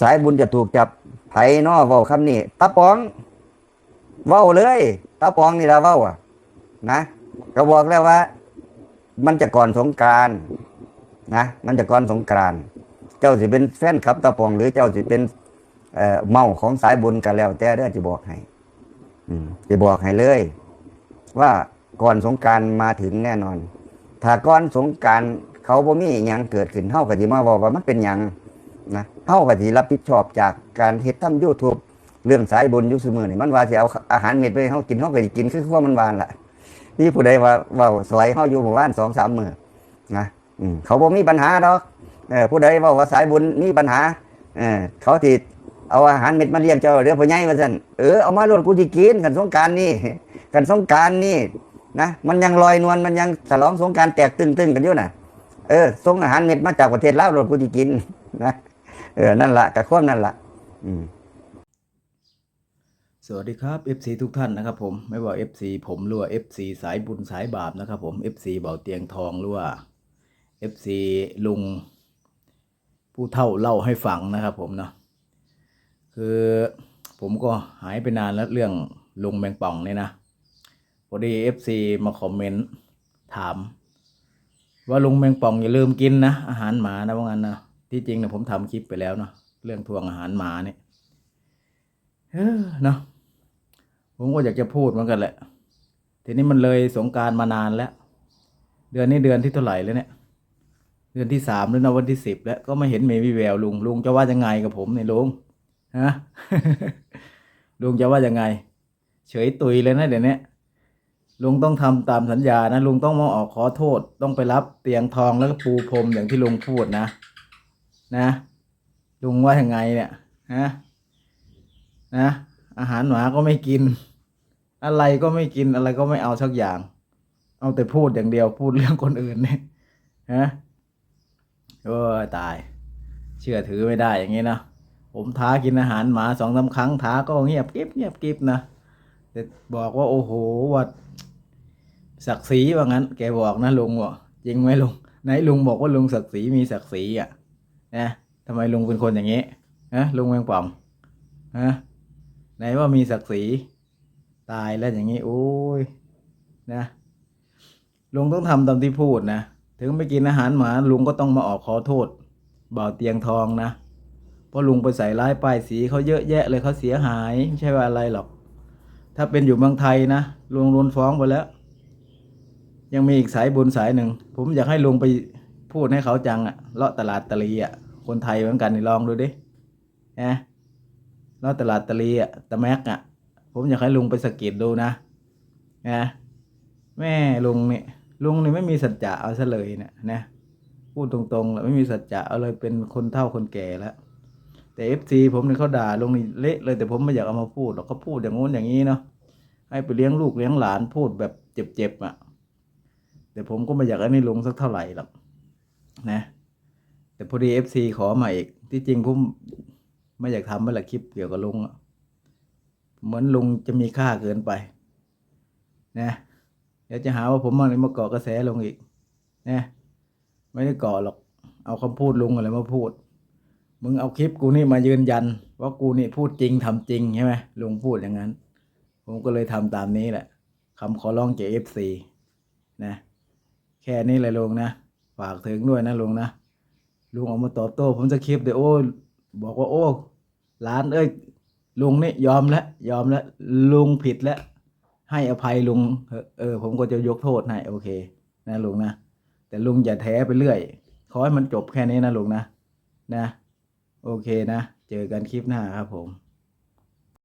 สายบุญจะถูกจับไผนอเว้าคำนี้ตาปอง เว้าเลยตาปองนี่ละเว้าอะ นะก็บอกแล้วว่า มันจะก่อนสงการนะมันจะก่อนสงกานต์เจ้าสิเป็นแฟนคลับตาปองหรือเจ้าสิเป็นเอ่อเมาของสายบุญกันแล้ว แต่เด้อจะบอกให้อืมจะบอกให้เลย ว่าก่อนสงการมาถึงแน่นอน ถ้าก่อนสงการเขาบ่มีหยังเกิดขึ้นเฮาก็สิมาบอกว่ามันเป็นหยังนะ เฮาก็สิรับผิดชอบจากการเฮ็ดทำ YouTube เรื่องสายบุญอยู่ซุมื้อนี่มันว่าสิเอาอาหารเม็ดไปให้เฮากินเฮาก็สิกินคือว่ามันวานล่ะนี่ผู้ใดว่าเว้าสวยเฮาอยู่หมู่บ้าน2-3มื้อนะอืมเขาบ่มีปัญหาดอกเออผู้ใดเว้าว่าสายบุญมีปัญหาเออเขาสิเอาอาหารเม็ดมาเลี้ยงเจ้าเดี๋ยวพ่อใหญ่ว่าซั่นเออเอามาโลดกูสิกินกันสงการนี่กันสงการนี่นะมันยังลอยนวลมันยังฉลองสงการแตกตึ้งๆกันอยู่น่ะเออส่งอาหารเม็ดมาจากประเทศลาวโลดกูสิกินนะ เออนั่นละกะควมนั่นละอืมสวัสดีครับ FC ทุกท่านนะครับผมไม่ว่า FC ผมหรือว่า FC สายบุญสายบาปนะครับผม FC เบาเตียงทองหรือว่า FC ลุง ผู้เท่าเล่าให้ฟังนะครับผมเนาะคือผมก็หายไปนานแล้วเรื่องลุงแมงป่องเนี่ยนะพอดี FC มาคอมเมนต์ถาม ว่าลุงแมงป่องอย่าลืมกินนะ อาหารหมานะว่างั้นนะ ที่จริงเนี่ยผมทำคลิปไปแล้วเนาะเรื่องทวงอาหารหมาเนี่ยเออเนาะผมก็อยากจะพูดเหมือนกันแหละ ทีนี้มันเลยสงการมานานแล้ว เดือนนี้เดือนที่เท่าไหร่แล้วเนี่ย เดือนที่สามแล้วนะวันที่สิบแล้วก็ไม่เห็นเมวิแววลุงลุงจะว่ายังไงกับผมเนี่ยลุงฮะลุงจะว่ายังไง เฉยตุยเลยนะเดี๋ยวนี้ลุงต้องทำตามสัญญานะลุงต้องมาออกขอโทษ ต้องไปรับเตียงทองแล้วก็ปูพรมอย่างที่ลุงพูดนะ นะลุงว่ายังไงเนี่ยฮะนะอาหารหมาก็ไม่กิน อะไรก็ไม่กินอะไรก็ไม่เอาสักอย่าง เอาแต่พูดอย่างเดียวพูดเรื่องคนอื่นเนี่ยฮะโอ้ตาย เชื่อถือไม่ได้อย่างนี้นะผมท้ากินอาหารหมาสองสาครั้งท้าก็เงียบกริบเงียบกริบนะแต่บอกว่าโอ้โหว่าศักดิ์ศรีว่างั้น แกบอกนะลุงบอกจริงไหมลุงไหนลุงบอกว่าลุงศักดิ์ศรีมีศักดิ์ศรีอะ นะทำไมลุงเป็นคนอย่างนี้นะลุงแมงป่องฮะไหนว่ามีศักดิ์ศรีตายแล้วอย่างนี้โอ้ยนะลุงต้องทำตามที่พูดนะถึงไม่กินอาหารหมาลุงก็ต้องมาออกขอโทษเบาเตียงทองนะเพราะลุงไปใส่ร้ายป้ายสีเขาเยอะแยะเลยเขาเสียหายไม่ใช่ว่าอะไรหรอก ถ้าเป็นอยู่เมืองไทยนะลุงโดนฟ้องไปแล้ว ยังมีอีกสายบุญสายหนึ่ง ผมอยากให้ลุงไป พูดให้เขาจังอะเลาะตลาดตะลีอะคนไทยเหมือนกันนี่ลองดูดินะแล้วตลาดตะลีอะตะแม็กอะผมอยากให้ลุงไปสกิดดูนะนะแม่ลุงนี่ลุงนี่ไม่มีสัจจะเอาซะเลยเนี่ยนะพูดตรงๆแล้วไม่มีสัจจะเอาเลยเป็นคนเฒ่าคนแก่แล้วแต่เอฟซีผมเนี่ยเขาด่าลุงนี่เละเลยแต่ผมไม่อยากเอามาพูดหรอกเขาพูดอย่างงู้นอย่างนี้เนาะให้ไปเลี้ยงลูกเลี้ยงหลานพูดแบบเจ็บๆอะ แต่ผมก็ไม่อยากให้นี่ลุงสักเท่าไหร่หรอก นะ แต่พอดีเอฟซีขอมาอีก ที่จริงผมไม่อยากทำไม่ละคลิปเกี่ยวกับลุงอะเหมือนลุงจะมีค่าเกินไป นะเดี๋ยวจะหาว่าผมมาเลยมาเกาะกระแสลงอีก นะ ไม่ได้เกาะหรอก เอาคำพูดลุงอะไรมาพูด มึงเอาคลิปกูนี่มายืนยัน ว่ากูนี่พูดจริงทำจริงใช่ไหมลุงพูดอย่างนั้น ผมก็เลยทำตามนี้แหละคำขอร้องจากเอฟซีนะ แค่นี้เลยลุงนะ ฝากถึงด้วยนะลุงนะลุงออกมาตอบโต้ ผมจะคลิปเดี๋ยวโอ้บอกว่าโอ้หลานเอ้ยลุงนี่ยอมแล้วยอมแล้วลุงผิดแล้วให้อภัยลุงเอะเออ ผมก็จะยกโทษให้โอเค นะลุงนะแต่ลุงอย่าแท้ไปเรื่อยขอให้มันจบแค่นี้นะลุงนะนะ โอเคนะ เจอกันคลิปหน้าครับผม